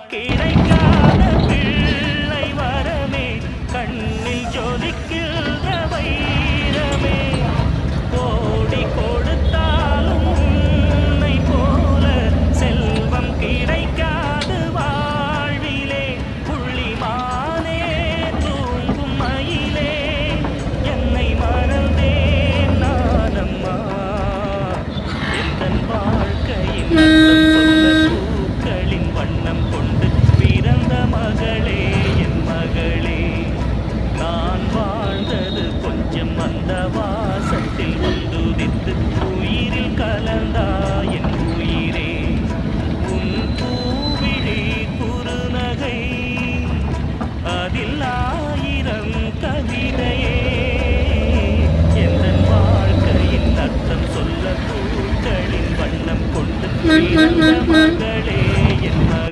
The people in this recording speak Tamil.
கிடைக்காத பிள்ளை வரமே. கண்ணில் ஜொலிக்கின்ற வைரமே. கோடி கொடுத்தாலும் உன்னை போல செல்வம் கிடைக்காது வாழ்விலே. புள்ளிமானே தூங்கும் மயிலே. என்னை மறந்தேன் நானம்மா. எந்தன் வாழ்க்கையின் அர்த்தம் சொல்ல மனம் கொண்டு பிறந்த மகளே என் மகளே. நான் வாழ்ந்தது கொஞ்சம் அந்த வாசத்தில் வந்துதித்து உயிரில் கலந்தா என் உயிரே. உன் பூவிழி குறுநகை அதில் ஆயிரம் கவிதையே. எந்த வாழ்க்கையின் அர்த்தம் சொல்ல பூக்களின் வண்ணம் கொண்டு பிறந்த